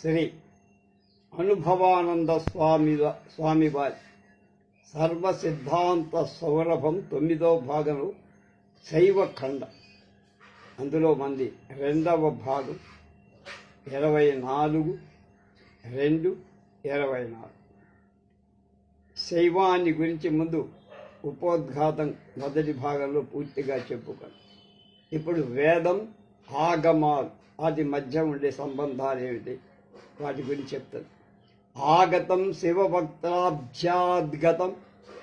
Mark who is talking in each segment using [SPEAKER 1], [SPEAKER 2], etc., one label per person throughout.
[SPEAKER 1] శ్రీ అనుభవానంద స్వామి స్వామివారి సర్వ సిద్ధాంత సౌరభం తొమ్మిదో భాగంలో శైవ ఖండ. అందులో మంది రెండవ భాగం ఇరవై నాలుగు రెండు ఇరవై నాలుగు. శైవాన్ని గురించి ముందు ఉపోద్ఘాతం మొదటి భాగంలో పూర్తిగా చెప్పుకోండి. ఇప్పుడు వేదం ఆగమాలు అది మధ్య ఉండే సంబంధాలు ఏమిటి? వాటి గురించి చెప్తాను. ఆగతం శివభక్తాభ్యాద్గతం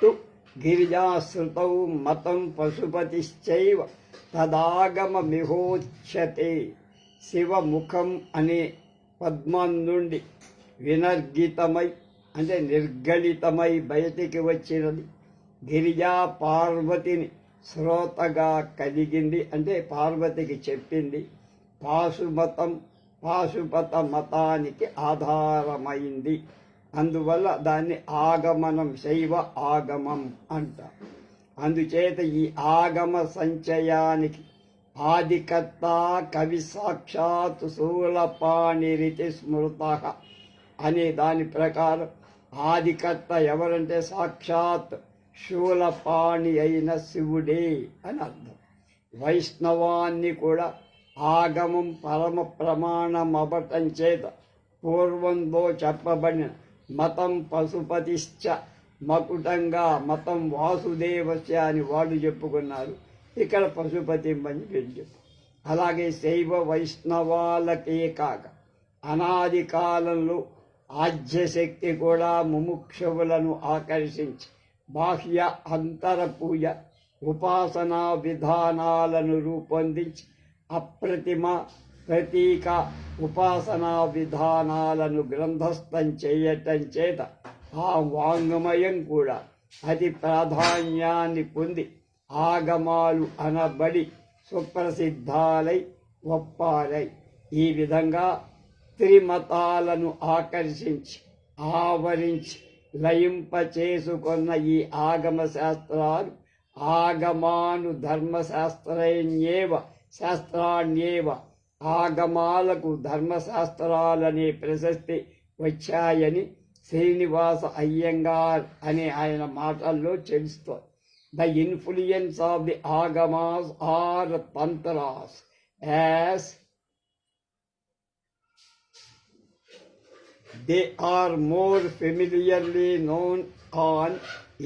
[SPEAKER 1] తు గిరిజాశ్రుతౌ మతం పశుపతిశ్చైవ తదాగమమిహోచ్యతే శివముఖం అనే పద్మం నుండి వినర్గితమై అంటే నిర్గళితమై బయటికి వచ్చినది. గిరిజా పార్వతిని శ్రోతగా కలిగింది అంటే పార్వతికి చెప్పింది. పాశుమతం పాశుపత మతానికి ఆధారమైంది. అందువల్ల దాన్ని ఆగమనం శైవ ఆగమం అంట. అందుచేత ఈ ఆగమ సంచయానికి ఆదికర్త కవి సాక్షాత్ శూలపాణిరితి స్మృత అనే దాని ప్రకారం ఆదికర్త ఎవరంటే సాక్షాత్ శూలపాణి అయిన శివుడే అని అర్థం. వైష్ణవాన్ని కూడా ఆగమం పరమ ప్రమాణమవటం చేత పూర్వంలో చెప్పబడిన మతం పశుపతిశ్చ మకుటంగా మతం వాసుదేవస్య అని వాళ్ళు చెప్పుకున్నారు. ఇక్కడ పశుపతి అని పేరు చెప్పు. అలాగే శైవ వైష్ణవాలకే కాక అనాది కాలంలో ఆజ్యశక్తి కూడా ముముక్షవులను ఆకర్షించి బాహ్య అంతర పూజ ఉపాసనా విధానాలను రూపొందించి అప్రతిమ ప్రతీక ఉపాసనా విధానాలను గ్రంథస్థం చేయటం చేత ఆ వాంగ్మయం కూడా అతి ప్రాధాన్యాన్ని పొంది ఆగమాలు అనబడి సుప్రసిద్ధాలై ఒప్పారై ఈ విధంగా త్రిమతాలను ఆకర్షించి ఆవరించి లయింప చేసుకున్న ఈ ఆగమ శాస్త్రాలు ఆగమాను ధర్మశాస్త్రన్యేవ శాస్త్రాన్యేవ ఆగమాలకు ధర్మశాస్త్రాలనే ప్రశస్తి వచ్చాయని శ్రీనివాస అయ్యంగార్ అనే ఆయన మాటల్లో తెలుస్తోంది. The influence of the Agamas or Tantras as they are more familiarly known on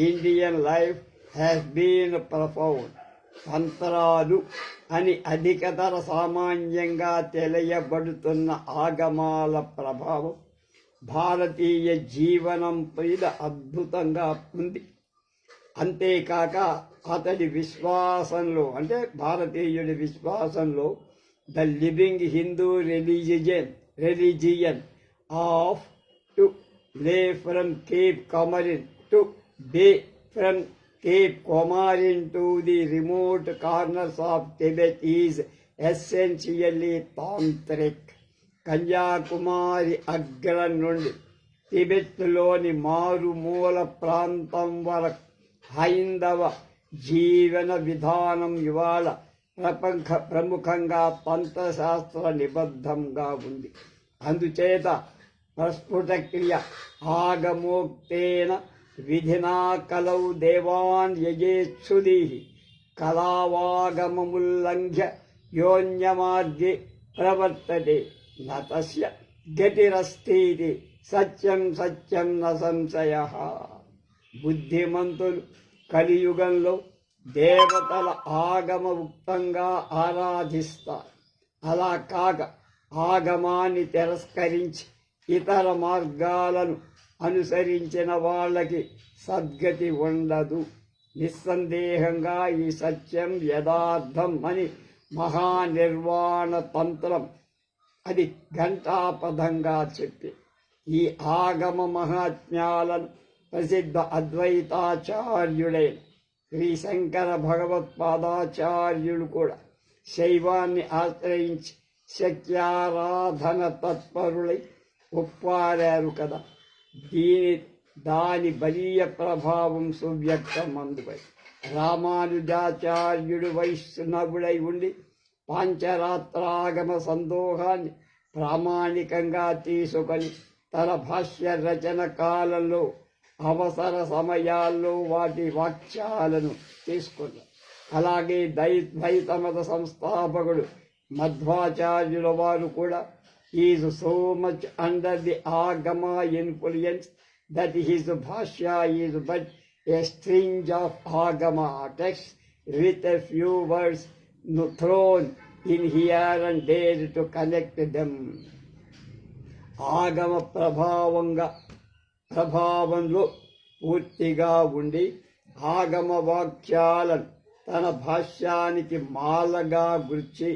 [SPEAKER 1] Indian life has been profound తంత్రాలు అని అధికతర సామాన్యంగా తెలియబడుతున్న ఆగమాల ప్రభావం భారతీయ జీవనం మీద అద్భుతంగా ఉంది. అంతేకాక అతడి విశ్వాసంలో అంటే భారతీయుడి విశ్వాసంలో the living Hindu religion religion of today from cape Comorin to bay from keep Comorin to the remote corners of Tibet is essentially tantric Kanyakumari అగ్రం నుండి టిబెట్లోని మారుమూల ప్రాంతం వరకు హైందవ జీవన విధానం ఇవాళ ప్రపంచ ప్రముఖంగా తంత్రశాస్త్ర నిబద్ధంగా ఉంది. అందుచేత ప్రస్ఫుట క్రియ ఆగమోక్తేన విధినా కలౌ దేవాన్ యజేచ్చుది కళావాగమముల్లంఘ్య యోన్యమార్గే ప్రవర్తతే నతస్య గతిరస్థితి సత్యం సత్యం న సంశయ బుద్ధిమంతులు కలియుగంలో దేవతల ఆగమ ఉక్తంగా ఆరాధిస్తారు అలా కాక ఆగమాన్ని తిరస్కరించి ఇతర మార్గాలను అనుసరించిన వాళ్ళకి సద్గతి ఉండదు. నిస్సందేహంగా ఈ సత్యం యథార్థం అని మహానిర్వాణ తంత్రం అది ఘంటాపథంగా చెప్పి ఈ ఆగమ మహాత్మ్యాలను ప్రసిద్ధ అద్వైతాచార్యుడైన శ్రీ శంకర భగవత్పాదాచార్యుడు కూడా శైవాన్ని ఆశ్రయించి శక్యారాధన తత్పరులై ఒప్పారారు కదా. దీని దాని బలీయ ప్రభావం సువ్యక్తమందుపై. రామానుజాచార్యుడు వైష్ణవుడై ఉండి పాంచరాత్రాగమ సందోహాన్ని ప్రామాణికంగా తీసుకొని తన భాష్య రచన కాలంలో అవసర సమయాల్లో వాటి వాక్యాలను తీసుకున్నారు అలాగే దై మత సంస్థాపకుడు మధ్వాచార్యుల వారు కూడా is so much under the Agama influence that his భాష is but a string of Agama text with a few words no- thrown in here and there to connect them. ఆగమ ప్రభావంగా ప్రభావంలో పూర్తిగా ఉండి ఆగమ వాక్యాలను తన భాష్యానికి మాలగా గుర్చి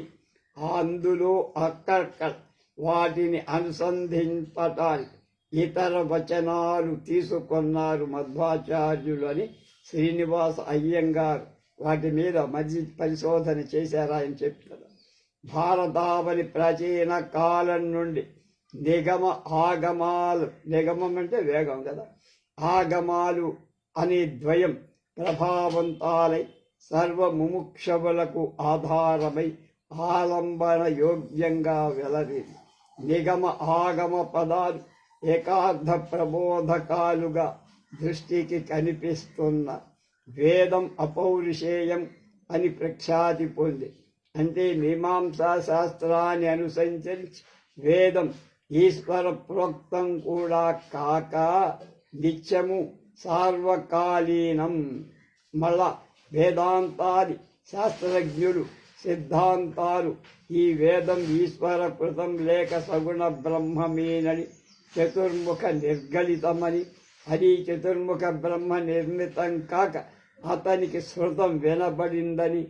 [SPEAKER 1] అందులో అక్కడక్కడ వాటిని అనుసంధింపటానికి ఇతర వచనాలు తీసుకున్నారు మధ్వాచార్యులు అని శ్రీనివాస అయ్యంగారు. వాటి మీద మధ్య పరిశోధన చేశారా అని చెప్తారు భారతావని ప్రాచీన కాలం నుండి నిగమ ఆగమాలు నిగమం అంటే వేగం కదా ఆగమాలు అనే ద్వయం ప్రభావంతాలై సర్వ ముముక్షవులకు ఆధారమై ఆలంబన యోగ్యంగా వెలరింది. నిగమ ఆగమ పదాలు ఏకార్థ ప్రబోధకాలుగా దృష్టికి కనిపిస్తున్న వేదం అపౌరుషేయం అని ప్రఖ్యాతి పొంది. అంటే మీమాంసా శాస్త్రాన్ని అనుసరించి వేదం ఈశ్వర ప్రోక్తం కూడా కాక నిత్యము సార్వకాలీనం. మళ్ళా వేదాంతాది శాస్త్రజ్ఞులు సిద్ధాంతాలు. ఈ వేదం ఈశ్వరకృతం లేక సగుణ బ్రహ్మమేనని చతుర్ముఖ నిర్గలితమని అది చతుర్ముఖ బ్రహ్మ నిర్మితం కాక అతనికి శృతం వినబడిందని.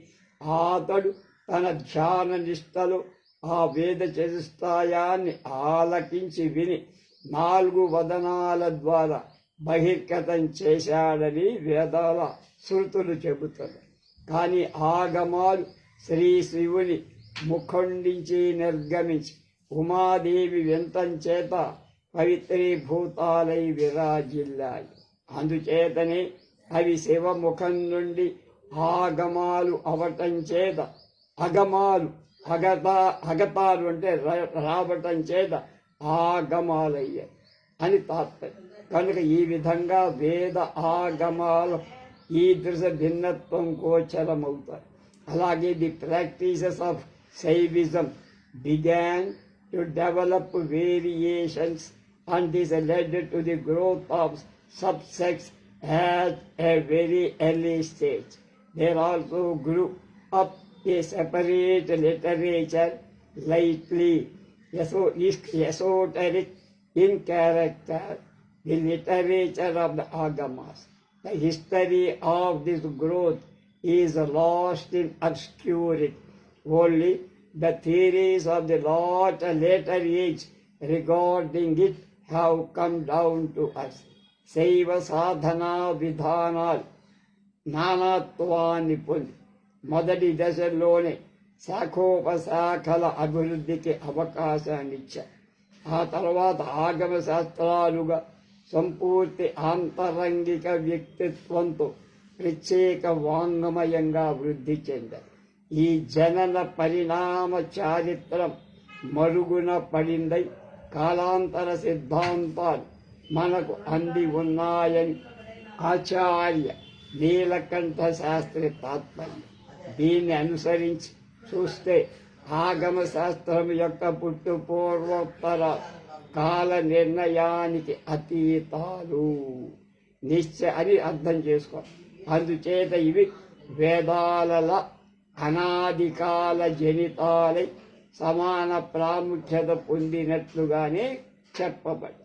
[SPEAKER 1] అతడు తన ధ్యాన నిష్టలు ఆ వేద చతుస్తాయాన్ని ఆలకించి విని నాలుగు వదనాల ద్వారా బహిర్గతం చేశాడని వేదాల శృతులు చెబుతారు. కానీ ఆగమాలు శ్రీ శివుని ముఖండించి నిర్గమించి ఉమాదేవి వింతంచేత పవిత్రీభూతాలై విరాజిల్లాయి. అందుచేతనే అవి శివముఖం నుండి ఆగమాలు అవటం చేత అగమాలు అగత అగతాలు అంటే రావటం చేత ఆగమాలయ్యాయి అని తాత్పర్యం. కనుక ఈ విధంగా వేద ఆగమాలు ఈ దృశ భిన్నత్వం గోచరమవుతాయి. అలాగే the practices of Shaivism began to develop variations and this led to the growth of subsects at a very early stage. There also grew up a separate literature, lightly eso- esoteric in character, the literature of the Agamas. The history of this growth is lost in obscurity. Only the theories of the lot later age regarding it have come down to us. శైవ సాధనా విధానాలు నానాత్వాన్ని పొంది మొదటి దశలోనే శాఖోపశాఖల అభివృద్ధికి అవకాశాన్ని ఇచ్చారు ఆ తర్వాత ఆగమ శాస్త్రాలుగా సంపూర్తి ఆంతరంగిక వ్యక్తిత్వంతో ప్రత్యేక వాంగమయంగా వృద్ధి చెందారు ఈ జనన పరిణామ చారిత్రం మరుగున పడిందై కాలాంతర సిద్ధాంతాలు మనకు అంది ఉన్నాయని ఆచార్య నీలకంఠ శాస్త్రి తాత్పర్యం. దీన్ని అనుసరించి చూస్తే ఆగమ శాస్త్రం యొక్క పుట్టు పూర్వోత్తర కాల నిర్ణయానికి అతీతాలు. నిశ్చయ అని అర్థం చేసుకో అందుచేత ఇవి వేదాల అనాదికాల జనితాలై సమాన ప్రాముఖ్యత పొందినట్లుగానే చెప్పబడి.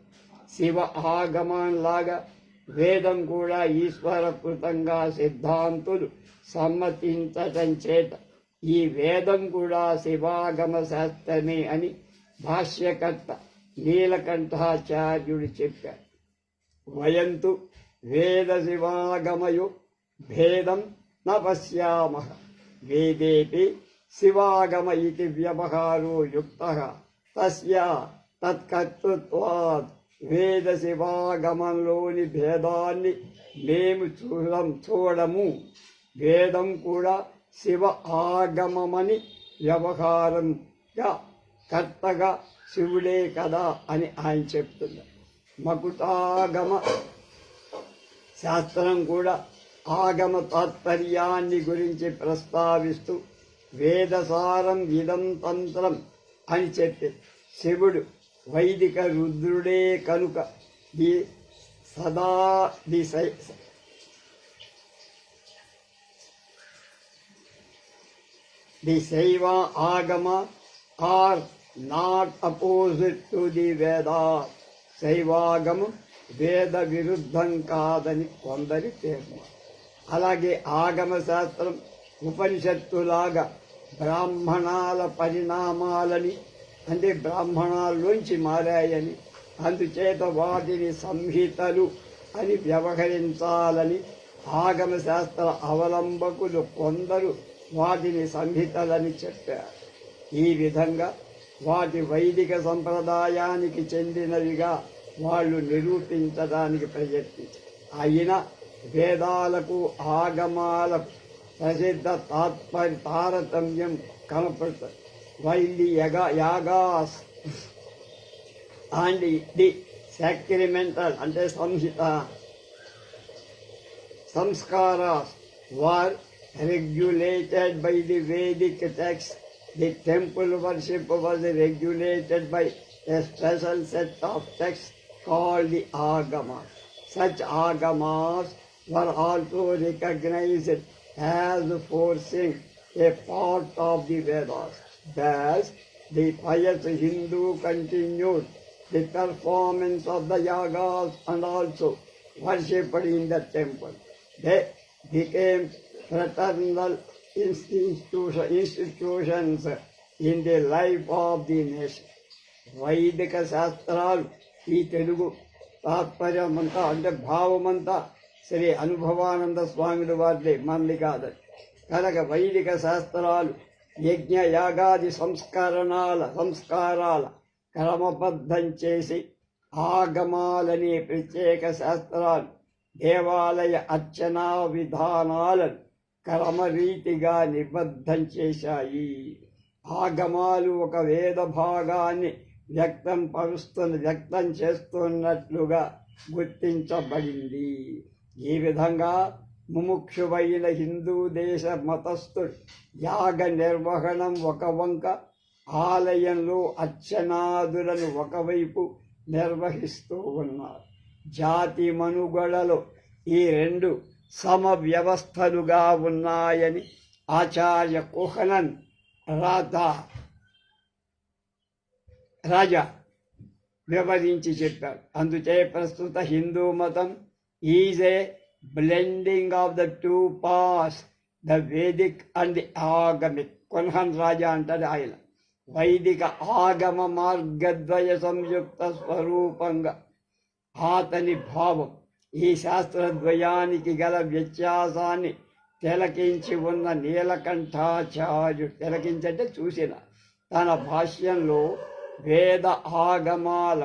[SPEAKER 1] శివ ఆగమంలాగా వేదం కూడా ఈశ్వరకృతంగా సిద్ధాంతులు సమ్మతించటం చేత ఈ వేదం కూడా శివాగమ శాస్త్రమే అని భాష్యకర్త నీలకంఠాచార్యుడు చెప్పారు. వయంతు వేద శివాగమయు భేదం న పశ్యామ వేదేపి శివాగమ ఇది వ్యవహారో యుక్త తస్య తత్కర్తృత్వాత్ వేద శివాగమంలోని భేదాన్ని మేము చూడం చూడము వేదం కూడా శివ ఆగమమని వ్యవహారంగా కర్తగా శివుడే కదా అని ఆయన చెప్తున్నారు। మకుటాగమ శాస్త్రం కూడా ఆగమ తాత్పర్యాన్ని గురించి ప్రస్తావిస్తూ వేదసారం ఇదం తంత్రం అని చెప్పి శివుడు వైదిక రుద్రుడే కనుక ది సదా the the Shaiva Agama are not opposite to the Veda. శైవాగమం వేద విరుద్ధం కాదని కొందరి తీర్మానం అలాగే ఆగమ శాస్త్రం ఉపనిషత్తులాగా బ్రాహ్మణాల పరిణామాలని అంటే బ్రాహ్మణాల్లోంచి మారాయని అందుచేత వాటిని సంహితలు అని వ్యవహరించాలని ఆగమ శాస్త్ర అవలంబకులు కొందరు వాటిని సంహితలని చెప్పారు. ఈ విధంగా వాటి వైదిక సంప్రదాయానికి చెందినవిగా వాళ్ళు నిరూపించడానికి ప్రయత్నించారు. అయినా వేదాలకు ఆగమాలకు ప్రసిద్ధ తాత్పర్య తారతమ్యం కనపడుతుంది while the yaga yagas and the sacramental అంటే సంహిత sanskaras were regulated by the Vedic text. The temple worship was regulated by a special set of texts called the Agamas. Such Agamas were also recognized as forcing a part of the Vedas. Thus, the pious Hindu continued the performance of the yagas and also worshipped in the temple. They became fraternal institution, institutions in the life of the nation. వైదిక శాస్త్రాలు ఈ తెలుగు తాత్పర్యమంతా అంటే భావమంతా శ్రీ అనుభవానంద స్వామిల వారిదే మంది కాదని కనుక వైదిక శాస్త్రాలు యజ్ఞ యాగాది సంస్కరణాల సంస్కారాల క్రమబద్ధం చేసి ఆగమాలనే ప్రత్యేక శాస్త్రాలు దేవాలయ అర్చనా విధానాలను క్రమరీతిగా నిబద్ధం చేశాయి. ఆగమాలు ఒక వేద భాగాన్ని వ్యక్తం పరుస్తున్న వ్యక్తం చేస్తున్నట్లుగా గుర్తించబడింది. ఈ విధంగా ముముక్షువైన హిందూ దేశ మతస్థుడు యాగ నిర్వహణం ఒక వంక ఆలయంలో అర్చనాదులను ఒకవైపు నిర్వహిస్తూ ఉన్నారు. జాతి మనుగడలో ఈ రెండు సమ వ్యవస్థలుగా ఉన్నాయని ఆచార్య కుహనన్ రాత రాజా వివరించి చెప్పారు అందుచే ప్రస్తుత హిందూ మతం is a blending of the two paths, the Vedic and the Agamic Kunhan Raja అంటారు ఆయన వైదిక ఆగమ మార్గద్వయ సంయుక్త స్వరూపంగా అతని భావం ఈ శాస్త్రద్వయానికి గల వ్యత్యాసాన్ని తిలకించి ఉన్న నీలకంఠాచార్యుడు తిలకించంటే చూసిన తన భాష్యంలో వేద ఆగమాల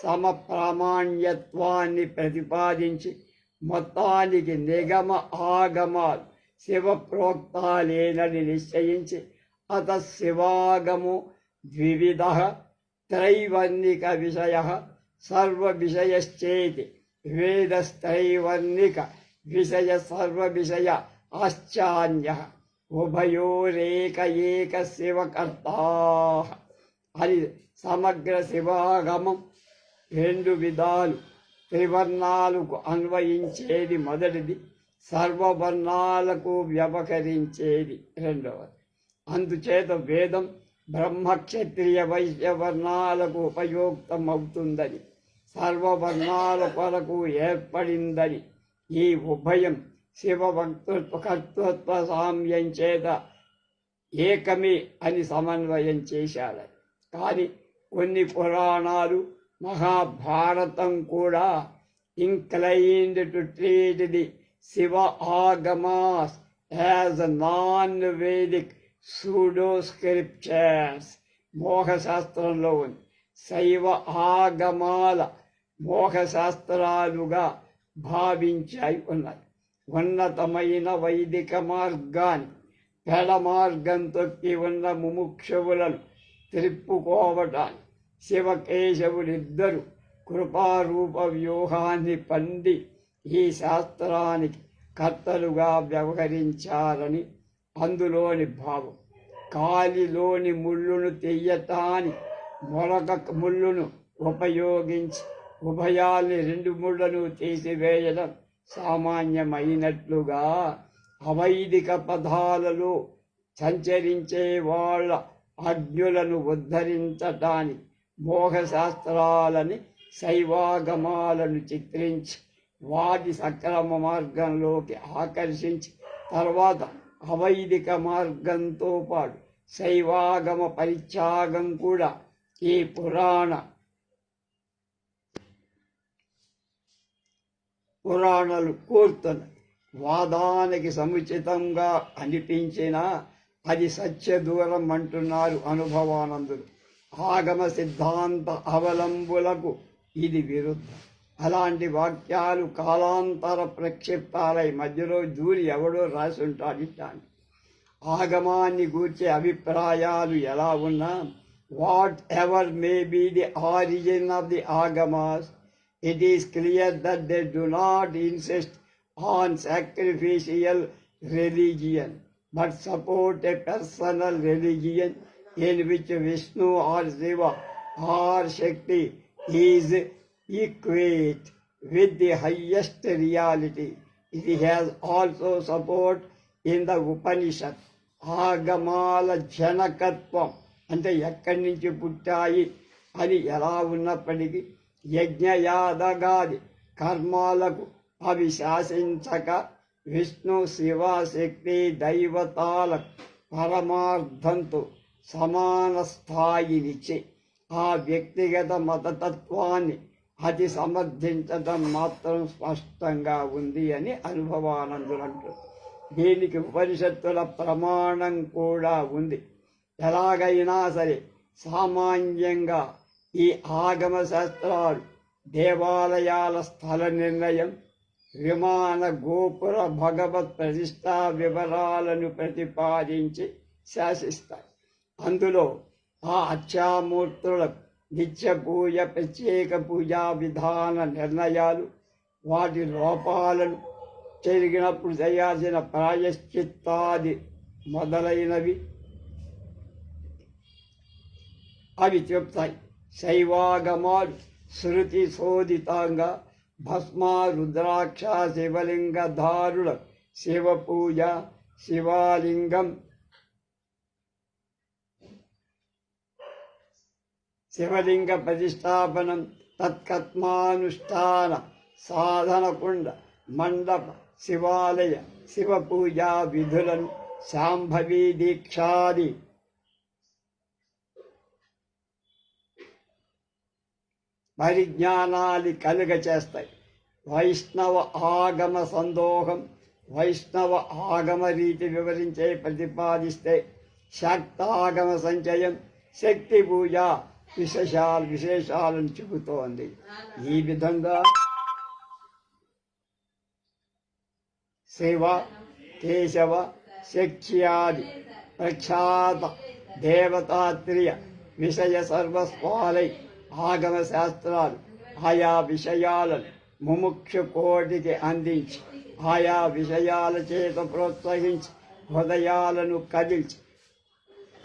[SPEAKER 1] సమప్రామాణ్యత్వాన్ని ప్రతిపాదించి మొత్తానికి నిగమ ఆగమాలు శివ ప్రోక్తాలేనని నిశ్చయించి అత శివాగము ద్వివిధ త్రైవర్ణిక విషయ సర్వ విషయశ్చేతి వేదస్త్రైవర్ణిక విషయ సర్వ విషయ ఆశ్చాన్య ఉభయోరేక ఏక శివకర్త అని సమగ్ర శివాగమం రెండు విధాలు. త్రివర్ణాలకు అన్వయించేది మొదటిది సర్వవర్ణాలకు వ్యవహరించేది రెండవది. అందుచేత వేదం బ్రహ్మక్షత్రియ వైశ్య వర్ణాలకు ఉపయుక్తమవుతుందని సర్వవర్ణాల కొరకు ఏర్పడిందని ఈ ఉభయం శివభక్తృత్వ కర్తృత్వ సామ్యం చేత ఏకమే అని సమన్వయం చేశారు కానీ కొన్ని పురాణాలు మహాభారతం కూడా inclined to treat the Shiva Agamas as non Vedic pseudo scriptures మోహశాస్త్రంలో ఉంది. శైవ ఆగమాల మోహశాస్త్రాలుగా భావించాయి ఉన్నాయి. ఉన్నతమైన వైదిక మార్గాన్ని పెడ మార్గం తొక్కి ఉన్న ముముక్షవులను త్రిప్పుకోవటాన్ని శివకేశవులిద్దరు కృపారూప వ్యూహాన్ని పండి ఈ శాస్త్రానికి కర్తలుగా వ్యవహరించారని అందులోని భావం. కాలిలోని ముళ్ళును తెయ్యటాని మొలక ముళ్ళును ఉపయోగించి ఉభయాల్ని రెండు ముళ్ళను తీసివేయడం సామాన్యమైనట్లుగా అవైదిక పదాలలో సంచరించే వాళ్ళ అజ్ఞులను ఉద్ధరించటానికి మోహశాస్త్రాలని శైవాగమాలను చిత్రించి వాటి సక్రమ మార్గంలోకి ఆకర్షించి తర్వాత అవైదిక మార్గంతో పాటు శైవాగమ పరిత్యాగం కూడా ఈ పురాణ పురాణాలు కోరుతున్నాయి వాదానికి సముచితంగా అనిపించినా అది సత్య దూరం అంటున్నారు అనుభవానందులు. ఆగమ సిద్ధాంత అవలంబులకు ఇది విరుద్ధం. అలాంటి వాక్యాలు కాలాంతర ప్రక్షిప్తాలై మధ్యలో జూలి ఎవడో రాసి ఉంటాడు ఇట్లాంటి ఆగమాన్ని గూర్చే అభిప్రాయాలు ఎలా ఉన్నా whatever may be the origin of the Agamas it is clear that they do not insist on sacrificial religion but support a personal religion in which Vishnu or Shiva or Shakti is equate with the highest reality. It has also support in the Upanishad. ఆగమాల జనకత్వం అంటే ఎక్కడి నుంచి పుట్టాయి అని ఎలా ఉన్నప్పటికీ యజ్ఞయాదగాది కర్మాలకు అవి శాసించక విష్ణు శివ శక్తి దైవతాలకు పరమార్థంతో సమాన స్థాయినిచ్చి ఆ వ్యక్తిగత మతతత్వాన్ని అతి సమర్థించడం మాత్రం స్పష్టంగా ఉంది అని అనుభవానందులు అంటారు దీనికి ఉపనిషత్తుల ప్రమాణం కూడా ఉంది. ఎలాగైనా సరే సామాన్యంగా ఈ ఆగమ శాస్త్రాలు దేవాలయాల స్థల నిర్ణయం విమాన గోపుర భగవత్ ప్రతిష్టా వివరాలను ప్రతిపాదించి శాసిస్తాయి. అందులో ఆ అత్యామూర్తులకు నిత్య పూజ ప్రత్యేక పూజా విధాన నిర్ణయాలు వాటి లోపాలను జరిగినప్పుడు చేయాల్సిన ప్రాయశ్చిత్తాది మొదలైనవి. అవి చెప్తాయి. శైవాగమాలు శృతి శోధితంగా భస్మ రుద్రాక్ష శివలింగ ధారుల శివ పూజ శివాలింగం శివలింగ ప్రతిష్టాపనం తత్కత్మానుష్ఠాన సాధనకుండ మండప శివాలయ శివపూజా విధులను శాంభవీ దీక్షాది. పరిజ్ఞానాలు కలుగ చేస్తాయి. వైష్ణవ ఆగమ సందోహం వైష్ణవ ఆగమ రీతి వివరించే ప్రతిపాదిస్తే శక్తాగమ సంచయం శక్తి పూజ విశేషాలు విశేషాలను చెబుతోంది. ఈ విధంగా శివ కేశవ శక్ష్యాది ప్రఖ్యాత దేవతాత్రియ విషయ సర్వస్వాలై ఆగమ శాస్త్రాలు ఆయా విషయాలను ముముక్ష కోటికి అందించి ఆయా విషయాల చేత ప్రోత్సహించి హృదయాలను కదిల్చి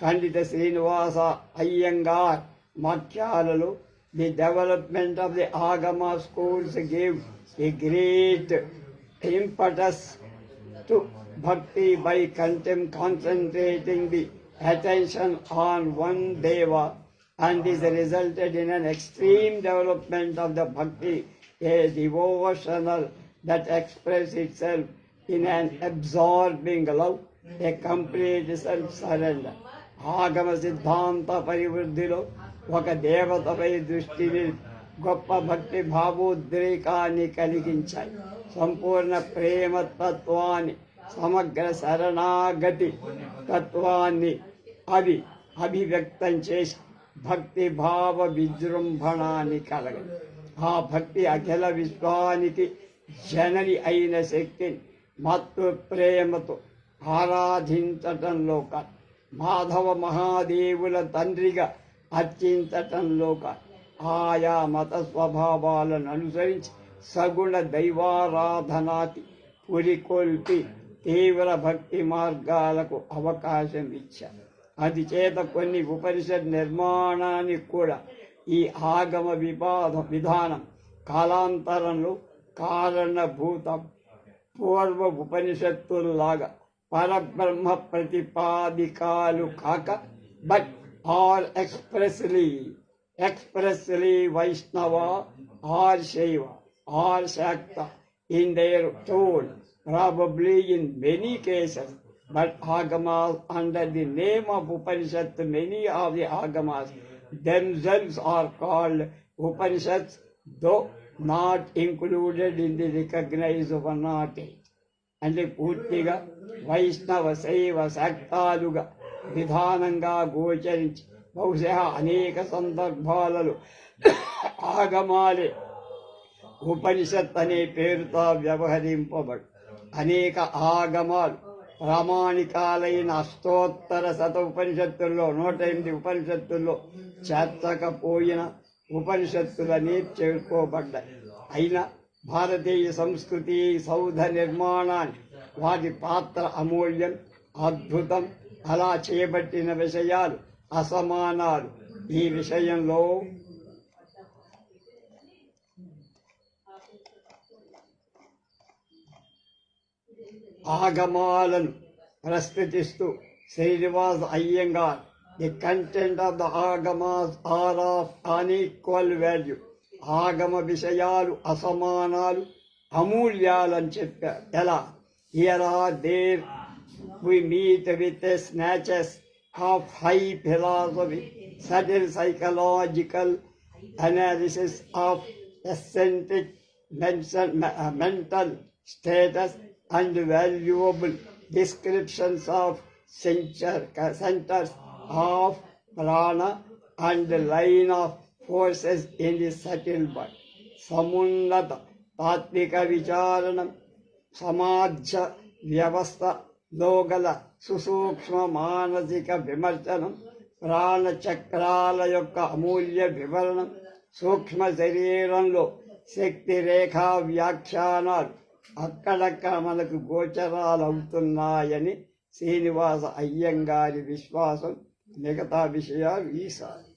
[SPEAKER 1] ఖండిత Srinivasa Iyengar Madhyalu, the development of the Agama schools gave a great impetus to bhakti by concentrating the attention on one deva and this resulted in an extreme development of the bhakti, a devotional that expressed itself in an absorbing love, a complete self-surrender. Agama Siddhanta Parivruddhilo ఒక దేవతపై దృష్టిని గొప్ప భక్తి భావోద్రేకాన్ని కలిగించాయి. సంపూర్ణ ప్రేమ తత్వాన్ని సమగ్ర శరణాగతి తత్వాన్ని అవి అభివ్యక్తం చేసి భక్తి భావ విజృంభణాన్ని కలగదు. ఆ భక్తి అఖిల విశ్వానికి జనని అయిన శక్తిని మత్తు ప్రేమతో ఆరాధించటంలో కాదు. మాధవ మహాదేవుల తండ్రిగా అత్యంతటంలోక ఆయా మత స్వభావాలను అనుసరించి సగుణ దైవారాధనాతి పురికొల్పి తీవ్ర భక్తి మార్గాలకు అవకాశం ఇచ్చారు అది చేత కొన్ని ఉపనిషత్ నిర్మాణానికి కూడా ఈ ఆగమ విపాద విధానం కాలాంతరంలో కారణభూతం. పూర్వ ఉపనిషత్తుల్లాగా పరబ్రహ్మ ప్రతిపాదికాలు కాక but or expressly, expressly Vaishnava or Shaiva or Shakta in their tone, probably in many cases. But Agamas, under the name of Upanishad, many of the Agamas themselves are called Upanishads, though not included in the recognized 108. And the Puttiga, Vaishnava, Saiva, Saktaduga, విధానంగా గోచరించి బహుశా అనేక సందర్భాలలో ఆగమాలే. ఉపనిషత్ అనే పేరుతో వ్యవహరింపబడు. అనేక ఆగమాలు. ప్రామాణికాలైన అష్టోత్తర శత ఉపనిషత్తుల్లో నూట ఎనిమిది ఉపనిషత్తుల్లో చేర్చకపోయిన ఉపనిషత్తులని చేరుకోబడ్డాయి. అయినా భారతీయ సంస్కృతి సౌధ నిర్మాణాన్ని వాటి పాత్ర అమూల్యం అద్భుతం అలా చేయబట్టిన విషయాలు అసమానాలు. ఈ విషయంలో ఆగమాలను ప్రస్తుతిస్తూ Srinivas Iyengar the content of the Agamas are of unequal value. ఆగమ విషయాలు అసమానాలు అమూల్యాలని చెప్పారు. ఎలా? Here are there we meet with the snatches of high philosophy, subtle psychological analysis of eccentric uh, mental status and valuable descriptions of centers of prana and the line of forces in the subtle body. समुन्नत तात्विक विचारणं समाज వ్యవస్థలో గల సుసూక్ష్మ మానసిక విమర్శనం ప్రాణచక్రాల యొక్క అమూల్య వివరణం సూక్ష్మ శరీరంలో శక్తి రేఖా వ్యాఖ్యానాలు అక్కడక్కడ మనకు గోచరాలవుతున్నాయని శ్రీనివాస అయ్యంగారి విశ్వాసం మిగతా విషయాలు ఈసారి